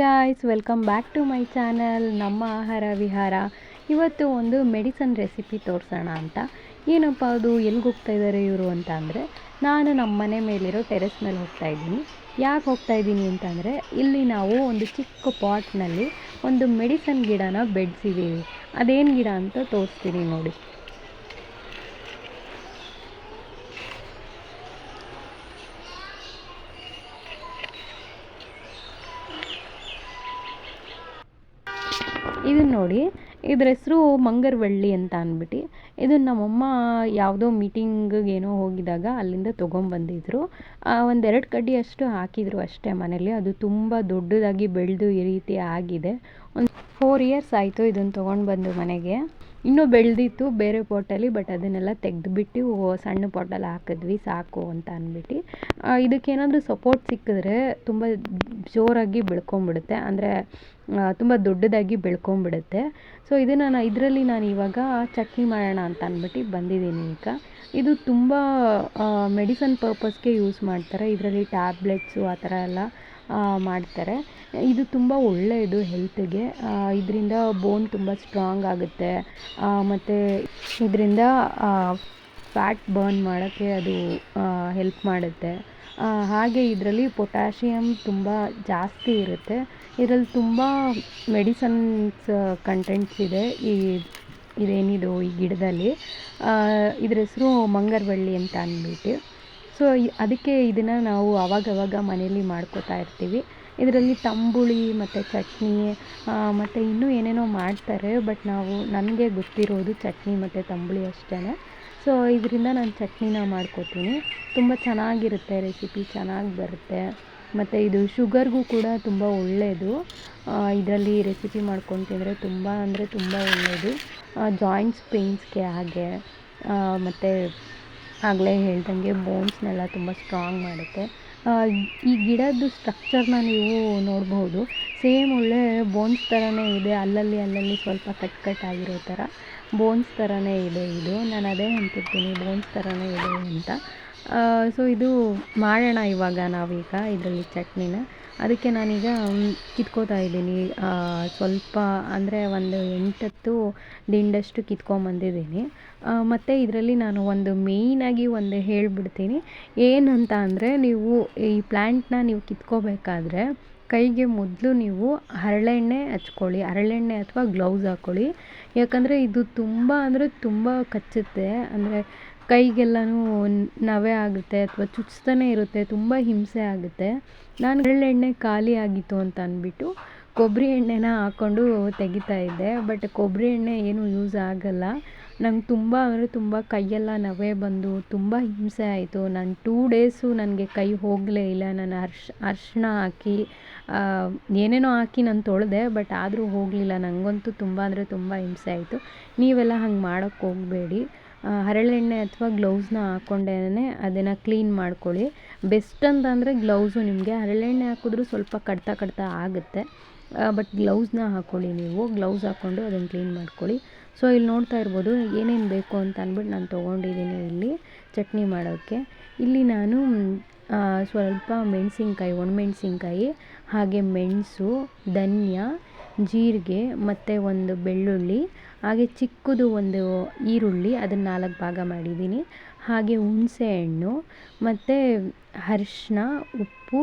Guys welcome back to my channel ನಮ್ಮ ಆಹಾರ ವಿಹಾರ. ಇವತ್ತು ಒಂದು ಮೆಡಿಸನ್ ರೆಸಿಪಿ ತೋರಿಸೋಣ ಅಂತ. ಏನಪ್ಪ ಅದು ಎಲ್ಲಿಗೆ ಹೋಗ್ತಾ ಇದ್ದಾರೆ ಇವರು ಅಂತ ಅಂದರೆ, ನಾನು ನಮ್ಮ ಮನೆ ಮೇಲಿರೋ ಟೆರೆಸ್ ಮೇಲೆ ಹೋಗ್ತಾ ಇದ್ದೀನಿ. ಯಾಕೆ ಹೋಗ್ತಾ ಇದ್ದೀನಿ ಅಂತಂದರೆ ಇಲ್ಲಿ ನಾವು ಒಂದು ಚಿಕ್ಕ ಪಾಟ್ನಲ್ಲಿ ಒಂದು ಮೆಡಿಸನ್ ಗಿಡನ ಬೆಳೆಸಿದ್ದೀವಿ ಅದೇನು ಗಿಡ ಅಂತ ತೋರಿಸ್ತೀನಿ ನೋಡಿ ಇದನ್ನ ನೋಡಿ, ಇದ್ರ ಹೆಸರು ಮಂಗರವಳ್ಳಿ ಅಂತ ಅಂದ್ಬಿಟ್ಟು ಇದನ್ನು ನಮ್ಮಮ್ಮ ಯಾವುದೋ ಮೀಟಿಂಗಿಗೆ ಏನೋ ಹೋಗಿದಾಗ ಅಲ್ಲಿಂದ ತೊಗೊಂಬಂದಿದ್ರು. ಒಂದೆರಡು ಕಡ್ಡಿ ಅಷ್ಟು ಹಾಕಿದ್ರು ಅಷ್ಟೇ ಮನೇಲಿ ಅದು ತುಂಬ ದೊಡ್ಡದಾಗಿ ಬೆಳೆದು ಈ ರೀತಿ ಆಗಿದೆ. ಒಂದು ಫೋರ್ ಇಯರ್ಸ್ ಆಯಿತು ಇದನ್ನು ತೊಗೊಂಡು ಬಂದು ಮನೆಗೆ. ಇನ್ನೂ ಬೆಳೆದಿತ್ತು ಬೇರೆ ಪಾಟಲ್ಲಿ, ಬಟ್ ಅದನ್ನೆಲ್ಲ ತೆಗೆದುಬಿಟ್ಟು ಸಣ್ಣ ಪಾಟಲ್ಲಿ ಹಾಕಿದ್ವಿ, ಸಾಕು ಅಂತ ಅಂದ್ಬಿಟ್ಟು ಇದಕ್ಕೇನಾದರೂ ಸಪೋರ್ಟ್ ಸಿಕ್ಕಿದ್ರೆ ತುಂಬ ಜೋರಾಗಿ ಬೆಳ್ಕೊಂಬಿಡುತ್ತೆ. ಅಂದರೆ ತುಂಬ ದೊಡ್ಡದಾಗಿ ಬೆಳ್ಕೊಂಬಿಡುತ್ತೆ. ಸೊ ಇದನ್ನು ನಾನು ಇದರಲ್ಲಿ ನಾನು ಇವಾಗ ಚಟ್ನಿ ಮಾಡೋಣ ಅಂತ ಅಂದ್ಬಿಟ್ಟು ಬಂದಿದ್ದೀನಿ ಈಗ. ಇದು ತುಂಬ ಮೆಡಿಸನ್ ಪರ್ಪಸ್ಗೆ ಯೂಸ್ ಮಾಡ್ತಾರೆ. ಇದರಲ್ಲಿ ಟ್ಯಾಬ್ಲೆಟ್ಸು ಆ ಥರ ಎಲ್ಲ ಮಾಡ್ತಾರೆ. ಇದು ತುಂಬ ಒಳ್ಳೆಯದು ಹೆಲ್ತಿಗೆ. ಇದರಿಂದ ಬೋನ್ ತುಂಬ ಸ್ಟ್ರಾಂಗ್ ಆಗುತ್ತೆ. ಮತ್ತು ಇದರಿಂದ ಫ್ಯಾಟ್ ಬರ್ನ್ ಮಾಡೋಕ್ಕೆ ಅದು ಹೆಲ್ಪ್ ಮಾಡುತ್ತೆ. ಹಾಗೆ ಇದರಲ್ಲಿ ಪೊಟ್ಯಾಷಿಯಮ್ ತುಂಬ ಜಾಸ್ತಿ ಇರುತ್ತೆ. ಇದರಲ್ಲಿ ತುಂಬ ಮೆಡಿಸನ್ಸ್ ಕಂಟೆಂಟ್ಸ್ ಇದೆ. ಈ, ಇದೇನಿದು ಈ ಗಿಡದಲ್ಲಿ. ಇದ್ರ ಹೆಸರು ಮಂಗರವಳ್ಳಿ ಅಂತ ಅಂದ್ಬಿಟ್ಟು. ಸೊ ಅದಕ್ಕೆ ಇದನ್ನು ನಾವು ಅವಾಗವಾಗ ಮನೇಲಿ ಮಾಡ್ಕೋತಾ ಇರ್ತೀವಿ. ಇದರಲ್ಲಿ ತಂಬುಳಿ, ಮತ್ತು ಚಟ್ನಿ ಮತ್ತು ಇನ್ನೂ ಏನೇನೋ ಮಾಡ್ತಾರೆ ಬಟ್ ನಾವು, ನನಗೆ ಗೊತ್ತಿರೋದು ಚಟ್ನಿ ಮತ್ತು ತಂಬುಳಿ ಅಷ್ಟೇ ಸೊ ಇದರಿಂದ ನಾನು ಚಟ್ನಿನ ಮಾಡ್ಕೋತೀನಿ. ತುಂಬ ಚೆನ್ನಾಗಿರುತ್ತೆ ರೆಸಿಪಿ ಚೆನ್ನಾಗಿ ಬರುತ್ತೆ. ಮತ್ತು ಇದು ಶುಗರ್ಗೂ ಕೂಡ ತುಂಬ ಒಳ್ಳೆಯದು ಇದರಲ್ಲಿ ರೆಸಿಪಿ ಮಾಡ್ಕೊಂಡು ತಿಂದರೆ ತುಂಬ ಅಂದರೆ ತುಂಬ ಒಳ್ಳೆಯದು ಜಾಯಿಂಟ್ಸ್ ಪೇಯ್ನ್ಸ್ಗೆ ಹಾಗೆ ಮತ್ತು ಆಗಲೇ ಹೇಳ್ದಂಗೆ ಬೋನ್ಸ್ನೆಲ್ಲ ತುಂಬ ಸ್ಟ್ರಾಂಗ್ ಮಾಡುತ್ತೆ. ಈ ಗಿಡದ್ದು ಸ್ಟ್ರಕ್ಚರ್ನ ನೀವು ನೋಡಬಹುದು. ಸೇಮ್ ಒಳ್ಳೆ ಬೋನ್ಸ್ ಥರನೇ ಇದೆ. ಅಲ್ಲಲ್ಲಿ ಅಲ್ಲಲ್ಲಿ ಸ್ವಲ್ಪ ಕಟ್ ಕಟ್ ಆಗಿರೋ ಥರ ಬೋನ್ಸ್ ಥರನೇ ಇದೆ ಇದು. ನಾನು ಅದೇ ಅಂತಿರ್ತೀನಿ ಬೋನ್ಸ್ ಥರನೇ ಇದೆ ಅಂತ. ಸೊ ಇದು ಮಾಡೋಣ ಇವಾಗ ನಾವೀಗ ಇದರಲ್ಲಿ ಚಟ್ನಿನ. ಅದಕ್ಕೆ ನಾನೀಗ ಕಿತ್ಕೋತಾ ಇದ್ದೀನಿ. ಸ್ವಲ್ಪ ಅಂದರೆ ಒಂದು ಎಂಟತ್ತು ದಿಂಡಷ್ಟು ಕಿತ್ಕೊಂಬಂದಿದ್ದೀನಿ. ಮತ್ತು ಇದರಲ್ಲಿ ನಾನು ಒಂದು ಮೇಯ್ನಾಗಿ ಒಂದು ಹೇಳಿಬಿಡ್ತೀನಿ. ಏನಂತ ಅಂದರೆ ನೀವು ಈ ಪ್ಲ್ಯಾಂಟ್ನ ನೀವು ಕಿತ್ಕೋಬೇಕಾದ್ರೆ ಕೈಗೆ ಮೊದಲು ನೀವು ಹರಳೆಣ್ಣೆ ಹಚ್ಕೊಳ್ಳಿ. ಹರಳೆಣ್ಣೆ ಅಥವಾ ಗ್ಲೌಸ್ ಹಾಕ್ಕೊಳ್ಳಿ ಯಾಕಂದರೆ ಇದು ತುಂಬ ಅಂದರೆ ತುಂಬ ಕಚ್ಚುತ್ತೆ. ಅಂದರೆ ಕೈಗೆಲ್ಲನೂ ನವೆ ಆಗುತ್ತೆ ಅಥವಾ ಚುಚ್ತಾನೆ ಇರುತ್ತೆ, ತುಂಬ ಹಿಂಸೆ ಆಗುತ್ತೆ. ನಾನು ಎಳ್ಳೆಣ್ಣೆ ಖಾಲಿ ಆಗಿತ್ತು ಅಂತ ಅಂದ್ಬಿಟ್ಟು ಕೊಬ್ಬರಿ ಎಣ್ಣೆನ ಹಾಕ್ಕೊಂಡು ತೆಗಿತಾ ಇದ್ದೆ. ಬಟ್ ಕೊಬ್ಬರಿ ಎಣ್ಣೆ ಏನೂ ಯೂಸ್ ಆಗೋಲ್ಲ. ನಂಗೆ ತುಂಬ ಅಂದರೆ ತುಂಬ ಕೈಯೆಲ್ಲ ನವೆ ಬಂದು ತುಂಬ ಹಿಂಸೆ ಆಯಿತು. ನಾನು ಟೂ ಡೇಸು ನನಗೆ ಕೈ ಹೋಗಲೇ ಇಲ್ಲ. ನಾನು ಅರ್ಶ್, ಅರಿಶಿಣ ಹಾಕಿ ಏನೇನೋ ಹಾಕಿ ನಾನು ತೊಳೆದೆ, ಬಟ್ ಆದರೂ ಹೋಗಲಿಲ್ಲ. ನನಗಂತೂ ತುಂಬ ಅಂದರೆ ತುಂಬ ಹಿಂಸೆ ಆಯಿತು. ನೀವೆಲ್ಲ ಹಂಗೆ ಮಾಡೋಕ್ಕೆ ಹೋಗಬೇಡಿ. ಹರಳೆಣ್ಣೆ ಅಥವಾ ಗ್ಲೌಸ್ನ ಹಾಕ್ಕೊಂಡೇನೆ ಅದನ್ನು ಕ್ಲೀನ್ ಮಾಡ್ಕೊಳ್ಳಿ. ಬೆಸ್ಟ್ ಅಂತಂದರೆ ಗ್ಲೌಸು ನಿಮಗೆ. ಹರಳೆಣ್ಣೆ ಹಾಕಿದ್ರೂ ಸ್ವಲ್ಪ ಕಡ್ತಾ ಕಡ್ತಾ ಆಗುತ್ತೆ. ಬಟ್ ಗ್ಲೌಸ್ನ ಹಾಕ್ಕೊಳ್ಳಿ ನೀವು. ಗ್ಲೌಸ್ ಹಾಕ್ಕೊಂಡು ಅದನ್ನು ಕ್ಲೀನ್ ಮಾಡ್ಕೊಳ್ಳಿ. ಸೊ ಇಲ್ಲಿ ನೋಡ್ತಾ ಇರ್ಬೋದು ಏನೇನು ಬೇಕು ಅಂತ ಅಂದ್ಬಿಟ್ಟು ನಾನು ತೊಗೊಂಡಿದ್ದೀನಿ ಇಲ್ಲಿ ಚಟ್ನಿ ಮಾಡೋಕ್ಕೆ ಇಲ್ಲಿ ನಾನು ಸ್ವಲ್ಪ ಮೆಣಸಿನ್ಕಾಯಿ, ಒಣಮೆಣ್ಸಿನ್ಕಾಯಿ, ಹಾಗೆ ಮೆಣಸು, ಧನಿಯಾ, ಜೀರಿಗೆ ಮತ್ತು ಒಂದು ಬೆಳ್ಳುಳ್ಳಿ ಹಾಗೆ ಚಿಕ್ಕದು ಒಂದು ಈರುಳ್ಳಿ ಅದನ್ನು ನಾಲ್ಕು ಭಾಗ ಮಾಡಿದ್ದೀನಿ. ಹಾಗೆ ಹುಣಸೆ ಹಣ್ಣು, ಮತ್ತು ಅರ್ಶಿನ ಉಪ್ಪು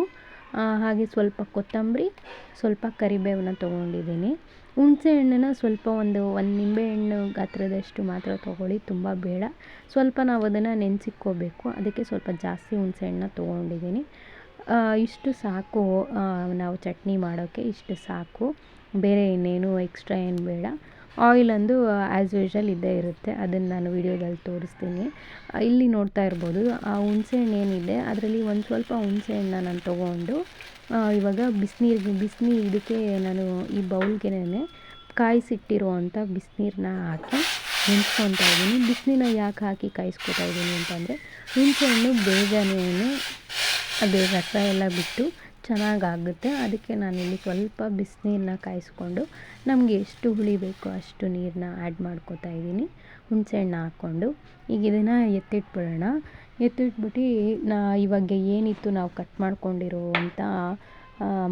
ಹಾಗೆ ಸ್ವಲ್ಪ ಕೊತ್ತಂಬರಿ, ಸ್ವಲ್ಪ ಕರಿಬೇವನ್ನ ತೊಗೊಂಡಿದ್ದೀನಿ. ಹುಣಸೆ ಹಣ್ಣನ್ನ ಸ್ವಲ್ಪ ಒಂದು ಒಂದು ನಿಂಬೆಹಣ್ಣು ಗಾತ್ರದಷ್ಟು ಮಾತ್ರ ತೊಗೊಳ್ಳಿ, ತುಂಬ ಬೇಡ. ಸ್ವಲ್ಪ ನಾವು ಅದನ್ನು ನೆನೆಸಿಕ್ಕೋಬೇಕು. ಅದಕ್ಕೆ ಸ್ವಲ್ಪ ಜಾಸ್ತಿ ಹುಣಸೆ ಹಣ್ಣನ್ನ ತೊಗೊಂಡಿದ್ದೀನಿ. ಇಷ್ಟು ಸಾಕು. ನಾವು ಚಟ್ನಿ ಮಾಡೋಕ್ಕೆ ಇಷ್ಟು ಸಾಕು. ಬೇರೆ ಇನ್ನೇನು ಎಕ್ಸ್ಟ್ರಾ ಏನು ಬೇಡ. ಆಯಿಲ್ ಅಂದು ಆ್ಯಸ್ ಯೂಶ್ವಲ್ ಇದ್ದೇ ಇರುತ್ತೆ. ಅದನ್ನು ನಾನು ವೀಡಿಯೋದಲ್ಲಿ ತೋರಿಸ್ತೀನಿ. ಇಲ್ಲಿ ನೋಡ್ತಾ ಇರ್ಬೋದು, ಆ ಹುಣಸೆ ಹಣ್ಣು ಏನಿದೆ, ಅದರಲ್ಲಿ ಒಂದು ಸ್ವಲ್ಪ ಹುಣಸೆ ಹಣ್ಣನ್ನ ನಾನು ತೊಗೊಂಡು ಇವಾಗ ಬಿಸಿನೀರಿಗೆ ಬಿಸಿನೀರು ಇದಕ್ಕೆ ನಾನು ಈ ಬೌಲ್ಗೆನೇ ಕಾಯಿಸಿಟ್ಟಿರೋ ಅಂಥ ಬಿಸಿನೀರನ್ನ ಹಾಕಿ ನೆನೆಸ್ಕೊತಾ ಇದ್ದೀನಿ. ಬಿಸಿನೀರನ್ನ ಯಾಕೆ ಹಾಕಿ ಕಾಯಿಸ್ಕೊತಾ ಇದ್ದೀನಿ ಅಂತಂದರೆ, ಹುಣಸೆ ಹಣ್ಣು ಬೇಗನೆ ಅದು ರಸ ಎಲ್ಲ ಬಿಟ್ಟು ಚೆನ್ನಾಗಾಗುತ್ತೆ. ಅದಕ್ಕೆ ನಾನಿಲ್ಲಿ ಸ್ವಲ್ಪ ಬಿಸಿನೀರನ್ನ ಕಾಯಿಸ್ಕೊಂಡು ನಮಗೆ ಎಷ್ಟು ಹುಳಿ ಬೇಕೋ ಅಷ್ಟು ನೀರನ್ನ ಆ್ಯಡ್ ಮಾಡ್ಕೋತಾ ಇದ್ದೀನಿ. ಹುಣಸೆಹಣ್ಣು ಹಾಕ್ಕೊಂಡು. ಈಗ ಇದನ್ನು ಎತ್ತಿಟ್ಬಿಡೋಣ. ಎತ್ತಿಟ್ಬಿಟ್ಟು ನಾ ಇವಾಗ ಏನಿತ್ತು ನಾವು ಕಟ್ ಮಾಡ್ಕೊಂಡಿರೋ ಅಂಥ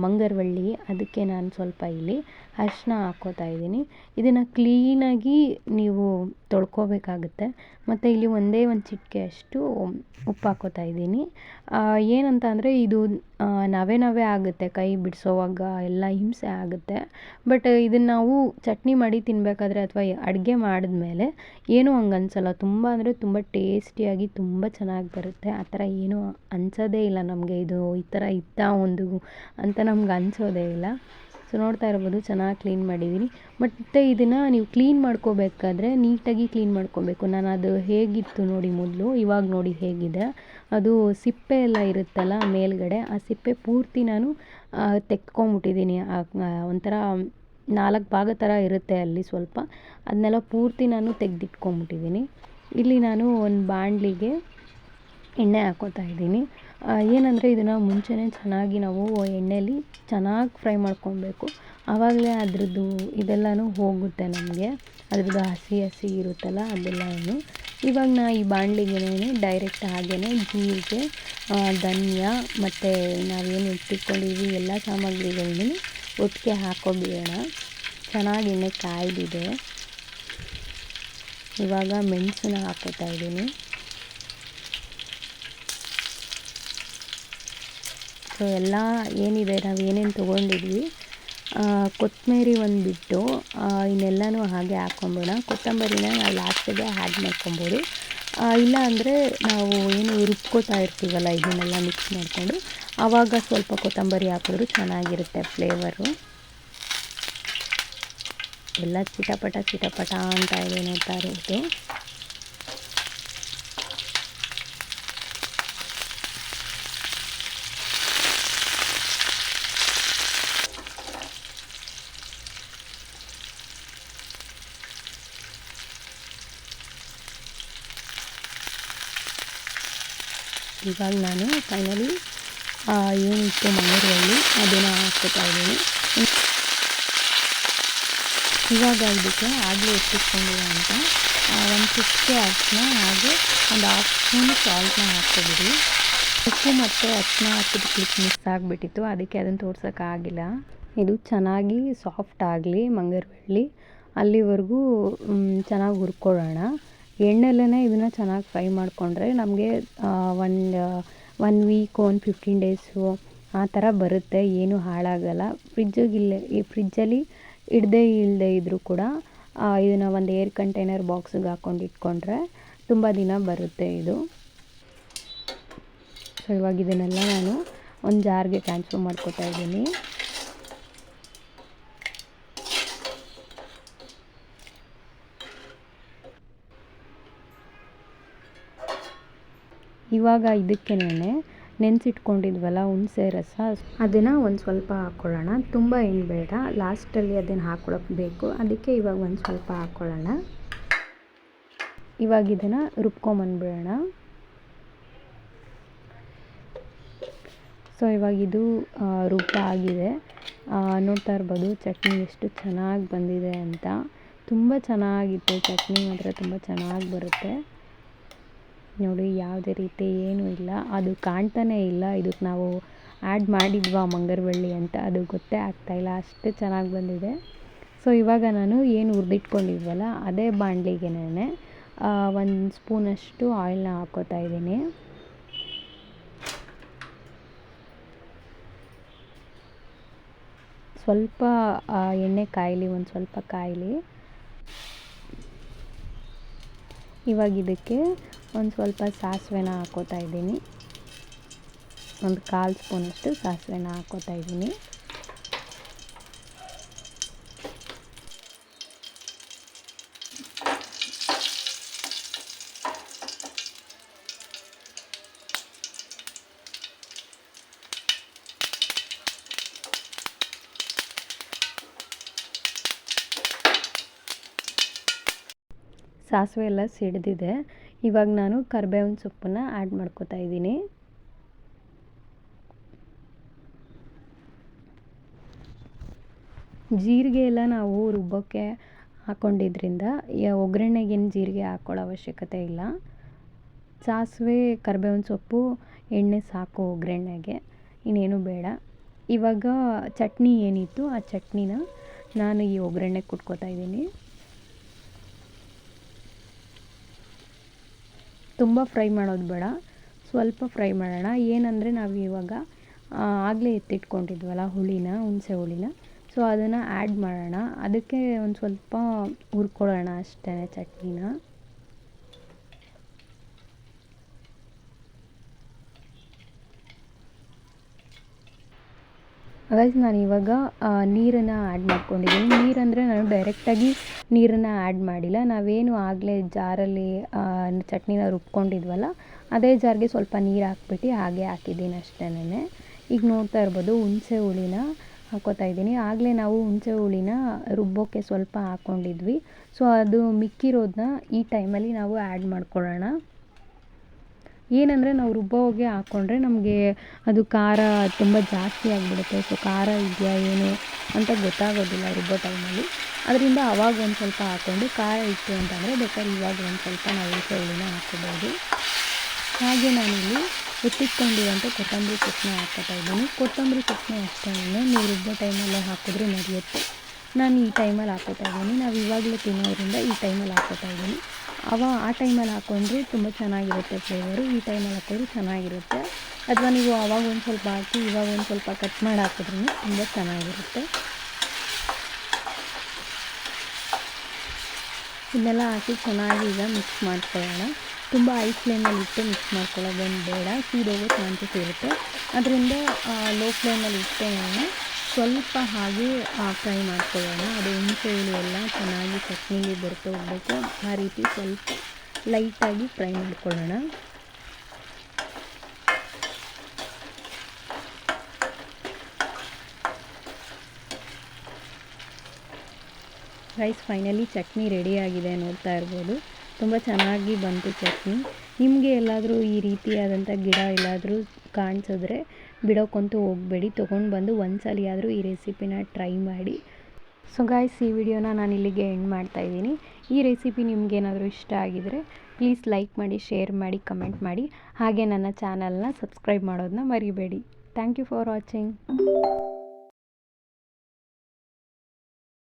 ಮಂಗರವಳ್ಳಿ, ಅದಕ್ಕೆ ನಾನು ಸ್ವಲ್ಪ ಇಲ್ಲಿ ಅರಿಶಿನ ಹಾಕ್ಕೋತಾ ಇದ್ದೀನಿ. ಇದನ್ನು ಕ್ಲೀನಾಗಿ ನೀವು ತೊಳ್ಕೊಬೇಕಾಗುತ್ತೆ. ಮತ್ತು ಇಲ್ಲಿ ಒಂದೇ ಒಂದು ಚಿಟಿಕೆ ಅಷ್ಟು ಉಪ್ಪು ಹಾಕೋತಾ ಇದ್ದೀನಿ. ಏನಂತ ಅಂದರೆ ಇದು ನವೆ ನವೆ ಆಗುತ್ತೆ. ಕೈ ಬಿಡಿಸೋವಾಗ ಎಲ್ಲ ಹಿಂಸೆ ಆಗುತ್ತೆ. ಬಟ್ ಇದನ್ನು ನಾವು ಚಟ್ನಿ ಮಾಡಿ ತಿನ್ನಬೇಕಾದ್ರೆ ಅಥವಾ ಅಡುಗೆ ಮಾಡಿದ್ಮೇಲೆ ಏನೂ ಹಂಗೆ ಅನಿಸಲ್ಲ. ತುಂಬ ಅಂದರೆ ತುಂಬ ಟೇಸ್ಟಿಯಾಗಿ ತುಂಬ ಚೆನ್ನಾಗಿ ಬರುತ್ತೆ. ಆ ಥರ ಏನೂ ಅನ್ಸೋದೇ ಇಲ್ಲ ನಮಗೆ. ಇದು ಈ ಥರ ಇತ್ತಾ ಒಂದು ಅಂತ ನಮ್ಗೆ ಅನಿಸೋದೇ ಇಲ್ಲ. ಸೊ ನೋಡ್ತಾ ಇರ್ಬೋದು, ಚೆನ್ನಾಗಿ ಕ್ಲೀನ್ ಮಾಡಿದ್ದೀನಿ ಮತ್ತು ಇದನ್ನು ನೀವು ಕ್ಲೀನ್ ಮಾಡ್ಕೋಬೇಕಾದ್ರೆ ನೀಟಾಗಿ ಕ್ಲೀನ್ ಮಾಡ್ಕೋಬೇಕು. ನಾನು ಅದು ಹೇಗಿತ್ತು ನೋಡಿ ಮೊದಲು, ಇವಾಗ ನೋಡಿ ಹೇಗಿದೆ. ಅದು ಸಿಪ್ಪೆ ಎಲ್ಲ ಇರುತ್ತಲ್ಲ ಮೇಲ್ಗಡೆ, ಆ ಸಿಪ್ಪೆ ಪೂರ್ತಿ ನಾನು ತೆಕ್ಕೊಂಬಿಟ್ಟಿದ್ದೀನಿ ಒಂಥರ ನಾಲ್ಕು ಭಾಗ ಥರ ಇರುತ್ತೆ ಅಲ್ಲಿ ಸ್ವಲ್ಪ. ಅದನ್ನೆಲ್ಲ ಪೂರ್ತಿ ನಾನು ತೆಗೆದಿಟ್ಕೊಂಬಿಟ್ಟಿದ್ದೀನಿ ಇಲ್ಲಿ ನಾನು ಒಂದು ಬಾಣಲಿಗೆ ಎಣ್ಣೆ ಹಾಕ್ಕೋತಾ ಇದ್ದೀನಿ. ಏನಂದರೆ ಇದನ್ನು ಮುಂಚೆನೇ ಚೆನ್ನಾಗಿ ನಾವು ಎಣ್ಣೆಲಿ ಚೆನ್ನಾಗಿ ಫ್ರೈ ಮಾಡ್ಕೊಬೇಕು. ಆವಾಗಲೇ ಅದರದ್ದು ಇದೆಲ್ಲನೂ ಹೋಗುತ್ತೆ ನಮಗೆ. ಅದರದ್ದು ಹಸಿ ಹಸಿ ಇರುತ್ತಲ್ಲ ಅದೆಲ್ಲನೂ. ಇವಾಗ ನಾ ಈ ಬಾಣಲಿಗೆನೇ ಡೈರೆಕ್ಟ್ ಹಾಗೆಯೇ ಜೀರಿಗೆ ಧನಿಯಾ ಮತ್ತು ನಾವೇನು ಇಟ್ಕೊಂಡಿದ್ದೀವಿ ಎಲ್ಲ ಸಾಮಗ್ರಿಗಳನ್ನೂ ಒಟ್ಟಿಗೆ ಹಾಕ್ಕೊಬಿಡೋಣ ಚೆನ್ನಾಗಿ ಎಣ್ಣೆ ಕಾಯ್ದಿದೆ. ಇವಾಗ ಮೆಣಸನ್ನ ಹಾಕೋತಾ ಇದ್ದೀನಿ. ಸೊ ಎಲ್ಲ ಏನಿದೆ, ನಾವು ಏನೇನು ತೊಗೊಂಡಿದ್ವಿ ಕೊತ್ತಂಬರಿ ಒಂದು ಬಿಟ್ಟು ಇನ್ನೆಲ್ಲನೂ ಹಾಗೆ ಹಾಕ್ಕೊಂಬೋಣ. ಕೊತ್ತಂಬರಿನ ನಾವು ಲಾಸ್ಟಿಗೆ ಆ್ಯಡ್ ಮಾಡ್ಕೊಬೋದು. ಇಲ್ಲ ಅಂದರೆ ನಾವು ಏನು ರುಬ್ಕೋತಾ ಇರ್ತೀವಲ್ಲ, ಇದನ್ನೆಲ್ಲ ಮಿಕ್ಸ್ ಮಾಡಿಕೊಂಡು ಆವಾಗ ಸ್ವಲ್ಪ ಕೊತ್ತಂಬರಿ ಹಾಕಿದ್ರು ಚೆನ್ನಾಗಿರುತ್ತೆ ಫ್ಲೇವರು ಎಲ್ಲ ಚಿಟಪಟ ಚಿಟಪಟ ಅಂತ ಇದೆ ನೋಡ್ತಾ ಇರೋದು. ಇವಾಗ ನಾನು ಫೈನಲಿ ಏನಿತ್ತು ಮಂಗಳೂರಲ್ಲಿ ಅದನ್ನು ಹಾಕ್ಕೊತಾ ಇದ್ದೀನಿ. ಇವಾಗ ಇದಕ್ಕೆ ಆಗಲೇ ಅಂತ. ಒಂದು ಚಿಟಿಕೆ ಅರಿಶಿನ ಹಾಗೆ ಒಂದು ಹಾಫ್ ಸ್ಪೂನ್ ಸಾಲ್ಟ್ನ ಹಾಕ್ಕೊಬಿಡಿ. ಉಪ್ಪು ಮತ್ತು ಅರಿಶಿನ ಹಾಕಿದ ಕ್ಲಿಕ್ ಮಿಸ್ ಆಗಿಬಿಟ್ಟಿತ್ತು. ಅದಕ್ಕೆ ಅದನ್ನು ತೋರ್ಸೋಕ್ಕಾಗಿಲ್ಲ ಇದು ಚೆನ್ನಾಗಿ ಸಾಫ್ಟ್ ಆಗಲಿ ಮಂಗರವಳ್ಳಿ ಅಲ್ಲಿವರೆಗೂ ಚೆನ್ನಾಗಿ ಹುರ್ಕೊಳ್ಳೋಣ. ಎಣ್ಣೆಲೇ ಇದನ್ನು ಚೆನ್ನಾಗಿ ಫ್ರೈ ಮಾಡಿಕೊಂಡ್ರೆ ನಮಗೆ ಒಂದು one week one fifteen days ಆ ಥರ ಬರುತ್ತೆ. ಏನೂ ಹಾಳಾಗಲ್ಲ. ಫ್ರಿಜ್ಜಿಗಿಲ್ಲೇ ಈ ಫ್ರಿಜ್ಜಲ್ಲಿ ಇಡದೇ ಇಲ್ಲದೆ ಇದ್ದರೂ ಕೂಡ ಇದನ್ನು ಒಂದು ಏರ್ ಕಂಟೈನರ್ ಬಾಕ್ಸಿಗೆ ಹಾಕ್ಕೊಂಡು ಇಟ್ಕೊಂಡ್ರೆ ತುಂಬ ದಿನ ಬರುತ್ತೆ ಇದು. ಸೊ ಇವಾಗ ಇದನ್ನೆಲ್ಲ ನಾನು ಒಂದು ಜಾರ್ಗೆ ಟ್ರಾನ್ಸ್ಫರ್ ಮಾಡ್ಕೋತಾ ಇದ್ದೀನಿ. ಇವಾಗ ಇದಕ್ಕೇನೆ ನೆನೆಸಿಟ್ಕೊಂಡಿದ್ವಲ್ಲ ಹುಣಸೆ ರಸ. ಅದನ್ನು ಒಂದು ಸ್ವಲ್ಪ ಹಾಕ್ಕೊಳ್ಳೋಣ ತುಂಬ ಏನು ಬೇಡ ಲಾಸ್ಟಲ್ಲಿ ಅದನ್ನು ಹಾಕ್ಕೊಳಕ್ಕೆ ಬೇಕು. ಅದಕ್ಕೆ ಇವಾಗ ಒಂದು ಸ್ವಲ್ಪ ಹಾಕ್ಕೊಳ್ಳೋಣ ಇವಾಗ ಇದನ್ನು ರುಬ್ಕೊಂಬಂದ್ಬಿಡೋಣ ಸೊ ಇವಾಗ ಇದು ರುಬ್ಬ ಆಗಿದೆ. ನೋಡ್ತಾ ಇರ್ಬೋದು ಚಟ್ನಿ ಎಷ್ಟು ಚೆನ್ನಾಗಿ ಬಂದಿದೆ ಅಂತ. ತುಂಬ ಚೆನ್ನಾಗಿತ್ತು. ಚಟ್ನಿ ಮಾತ್ರ ತುಂಬ ಚೆನ್ನಾಗಿ ಬರುತ್ತೆ. ನೋಡಿ, ಯಾವುದೇ ರೀತಿ ಏನೂ ಇಲ್ಲ. ಅದು ಕಾಣ್ತಾನೇ ಇಲ್ಲ. ಇದಕ್ಕೆ ನಾವು ಆ್ಯಡ್ ಮಾಡಿದ್ವಾ ಮಂಗರವಳ್ಳಿ ಅಂತ. ಅದು ಗೊತ್ತೇ ಆಗ್ತಾಯಿಲ್ಲ ಅಷ್ಟು ಚೆನ್ನಾಗಿ ಬಂದಿದೆ. ಸೊ ಇವಾಗ ನಾನು ಏನು ಹುರಿದಿಟ್ಕೊಂಡಿದ್ವಲ್ಲ, ಅದೇ ಬಾಣಲಿಗೆನೇ ಒಂದು ಸ್ಪೂನಷ್ಟು ಆಯಿಲ್ನ ಹಾಕ್ಕೋತಾ ಇದ್ದೀನಿ. ಸ್ವಲ್ಪ ಎಣ್ಣೆ ಕಾಯಲಿ, ಒಂದು ಸ್ವಲ್ಪ ಕಾಯಲಿ. ಇವಾಗ ಇದಕ್ಕೆ ಒಂದು ಸ್ವಲ್ಪ ಸಾಸಿವೆನ ಹಾಕೋತಾ ಇದ್ದೀನಿ. ಒಂದು ಕಾಲು ಸ್ಪೂನಷ್ಟು ಸಾಸಿವೆನ ಹಾಕೋತಾ ಇದ್ದೀನಿ. ಸಾಸಿವೆ ಎಲ್ಲ ಸಿಡಿದಿದೆ. ಇವಾಗ ನಾನು ಕರ್ಬೇವಿನ ಸೊಪ್ಪನ್ನು ಆ್ಯಡ್ ಮಾಡ್ಕೋತಾ ಇದ್ದೀನಿ. ಜೀರಿಗೆ ಎಲ್ಲ ನಾವು ರುಬ್ಬೋಕ್ಕೆ ಹಾಕ್ಕೊಂಡಿದ್ರಿಂದ ಒಗ್ಗರಣೆಗೇನು ಜೀರಿಗೆ ಹಾಕ್ಕೊಳ್ಳೋ ಅವಶ್ಯಕತೆ ಇಲ್ಲ. ಸಾಸಿವೆ ಕರ್ಬೇವಿನ ಸೊಪ್ಪು, ಎಣ್ಣೆ ಸಾಕು ಒಗ್ಗರಣೆಗೆ. ಇನ್ನೇನು ಬೇಡ. ಇವಾಗ ಚಟ್ನಿ ಏನಿತ್ತು ಆ ಚಟ್ನಿನ ನಾನು ಈ ಒಗ್ಗರಣೆಗೆ ಕುಟ್ಕೋತಾ ಇದ್ದೀನಿ. ತುಂಬ ಫ್ರೈ ಮಾಡೋದು ಬೇಡ. ಸ್ವಲ್ಪ ಫ್ರೈ ಮಾಡೋಣ. ಏನಂದರೆ ನಾವು ಇವಾಗ ಆಗಲೇ ಎತ್ತಿಟ್ಕೊಂಡಿದ್ವಲ್ಲ ಹುಳಿನ, ಹುಣಸೆ ಹುಳಿನ. ಸೊ ಅದನ್ನು ಆ್ಯಡ್ ಮಾಡೋಣ. ಅದಕ್ಕೆ ಒಂದು ಸ್ವಲ್ಪ ಹುರ್ಕೊಳ್ಳೋಣ ಅಷ್ಟೇ ಚಟ್ನಿನ. ಗೈಸ್ ನಾನು ಇವಾಗ ನೀರನ್ನು ಆ್ಯಡ್ ಮಾಡ್ಕೊಂಡಿದ್ದೀನಿ. ನೀರಂದರೆ ನಾನು ಡೈರೆಕ್ಟಾಗಿ ನೀರನ್ನು ಆ್ಯಡ್ ಮಾಡಿಲ್ಲ. ನಾವೇನು ಆಗಲೇ ಜಾರಲ್ಲಿ ಚಟ್ನಿನ ರುಬ್ಕೊಂಡಿದ್ವಲ್ಲ, ಅದೇ ಜಾರ್ಗೆ ಸ್ವಲ್ಪ ನೀರು ಹಾಕ್ಬಿಟ್ಟು ಹಾಗೆ ಹಾಕಿದ್ದೀನಿ ಅಷ್ಟೇನೆ ಈಗ ನೋಡ್ತಾ ಇರ್ಬೋದು, ಹುಣಸೆ ಹುಳಿನ ಹಾಕ್ಕೋತಾ ಇದ್ದೀನಿ. ಆಗಲೇ ನಾವು ಹುಣಸೆ ಹುಳಿನ ರುಬ್ಬೋಕ್ಕೆ ಸ್ವಲ್ಪ ಹಾಕ್ಕೊಂಡಿದ್ವಿ ಸೊ ಅದು ಮಿಕ್ಕಿರೋದನ್ನ ಈ ಟೈಮಲ್ಲಿ ನಾವು ಆ್ಯಡ್ ಮಾಡ್ಕೊಳ್ಳೋಣ. ಏನಂದರೆ ನಾವು ರುಬ್ಬೋಗೆ ಹಾಕ್ಕೊಂಡ್ರೆ ನಮಗೆ ಅದು ಖಾರ ತುಂಬ ಜಾಸ್ತಿ ಆಗಿಬಿಡುತ್ತೆ. ಸೊ ಖಾರ ಇದೆಯಾ ಏನು ಅಂತ ಗೊತ್ತಾಗೋದಿಲ್ಲ ರುಬ್ಬೋ ಟೈಮಲ್ಲಿ. ಅದರಿಂದ ಅವಾಗ ಒಂದು ಸ್ವಲ್ಪ ಹಾಕ್ಕೊಂಡು ಖಾರ ಇತ್ತು ಅಂತಂದರೆ ಬೇಕಾದ್ರೆ ಇವಾಗ ಒಂದು ಸ್ವಲ್ಪ ನಾವು ಹುಳಿ ಹುಳಿನ ಹಾಕ್ಕೋಬೋದು ಹಾಗೆ ನಾನಿಲ್ಲಿ ಎತ್ತಿಟ್ಕೊಂಡಿರೋಂಥ ಕೊತ್ತಂಬರಿ ಚಟ್ನಿ ಹಾಕ್ಕೊತಾ ಇದ್ದೀನಿ. ಕೊತ್ತಂಬರಿ ಚಟ್ನಿ ಅಷ್ಟೇ ನೀವು ರುಬ್ಬೋ ಟೈಮಲ್ಲೇ ಹಾಕಿದ್ರೆ ನಡೆಯುತ್ತೆ. ನಾನು ಈ ಟೈಮಲ್ಲಿ ಹಾಕೋತಾ ಇದ್ದೀನಿ. ನಾವು ಇವಾಗಲೇ ತಿನ್ನೋದ್ರಿಂದ ಈ ಟೈಮಲ್ಲಿ ಹಾಕೋತಾ ಇದ್ದೀನಿ. ಅವ ಆ ಟೈಮಲ್ಲಿ ಹಾಕ್ಕೊಂಡ್ರೆ ತುಂಬ ಚೆನ್ನಾಗಿರುತ್ತೆ ಫ್ಲೇವರು ಈ ಟೈಮಲ್ಲಿ ಹಾಕಿದ್ರೆ ಚೆನ್ನಾಗಿರುತ್ತೆ. ಅಥವಾ ನೀವು ಆವಾಗ ಒಂದು ಸ್ವಲ್ಪ ಹಾಕಿ, ಇವಾಗ ಒಂದು ಸ್ವಲ್ಪ ಕಟ್ ಮಾಡಿ ಹಾಕಿದ್ರೂ ತುಂಬ ಚೆನ್ನಾಗಿರುತ್ತೆ. ಇದನ್ನೆಲ್ಲ ಹಾಕಿ ಚೆನ್ನಾಗಿ ಈಗ ಮಿಕ್ಸ್ ಮಾಡ್ಕೊಳ್ಳೋಣ. ತುಂಬ ಐ ಫ್ಲೇಮಲ್ಲಿ ಇಟ್ಟು ಮಿಕ್ಸ್ ಮಾಡ್ಕೊಳ್ಳೋದೇನು ಬೇಡ. ಸೀದೋಗೋ ಚಾನ್ಸಸ್ ಇರುತ್ತೆ ಅದರಿಂದ ಲೋ ಫ್ಲೇಮಲ್ಲಿ ಇಟ್ಟೆ ನಾನು ಸ್ವಲ್ಪ ಹಾಗೆ ಫ್ರೈ ಮಾಡ್ಕೊಳ್ಳೋಣ. ಅದು ಹುಣಸೆ ಹುಳಿ ಎಲ್ಲ ಚೆನ್ನಾಗಿ ಚಟ್ನಿಲಿ ಬೆರೆತು ಹೋಗಬೇಕು. ಆ ರೀತಿ ಸ್ವಲ್ಪ ಲೈಟಾಗಿ ಫ್ರೈ ಮಾಡ್ಕೊಳ್ಳೋಣ. ರೈಸ್ ಫೈನಲಿ ಚಟ್ನಿ ರೆಡಿಯಾಗಿದೆ ನೋಡ್ತಾ ಇರ್ಬೋದು. ತುಂಬ ಚೆನ್ನಾಗಿ ಬಂತು ಚಟ್ನಿ. ನಿಮಗೆ ಎಲ್ಲಾದರೂ ಈ ರೀತಿಯಾದಂಥ ಗಿಡ ಎಲ್ಲಾದರೂ ಕಾಣಿಸಿದ್ರೆ ಬಿಡೋಕ್ಕಂತೂ ಹೋಗಬೇಡಿ, ತೊಗೊಂಡು ಬಂದು ಒಂದು ಸಲ ಆದರೂ ಈ ರೆಸಿಪಿನ ಟ್ರೈ ಮಾಡಿ. ಸೊ ಗಾಯ್ಸ್ ಈ ವಿಡಿಯೋನ ನಾನು ಇಲ್ಲಿಗೆ ಎಂಡ್ ಮಾಡ್ತಾಯಿದ್ದೀನಿ ಈ ರೆಸಿಪಿ ನಿಮಗೇನಾದರೂ ಇಷ್ಟ ಆಗಿದರೆ ಪ್ಲೀಸ್ ಲೈಕ್ ಮಾಡಿ ಶೇರ್ ಮಾಡಿ ಕಮೆಂಟ್ ಮಾಡಿ. ಹಾಗೆ ನನ್ನ ಚಾನಲ್ನ ಸಬ್ಸ್ಕ್ರೈಬ್ ಮಾಡೋದನ್ನ ಮರಿಬೇಡಿ. Thank you for watching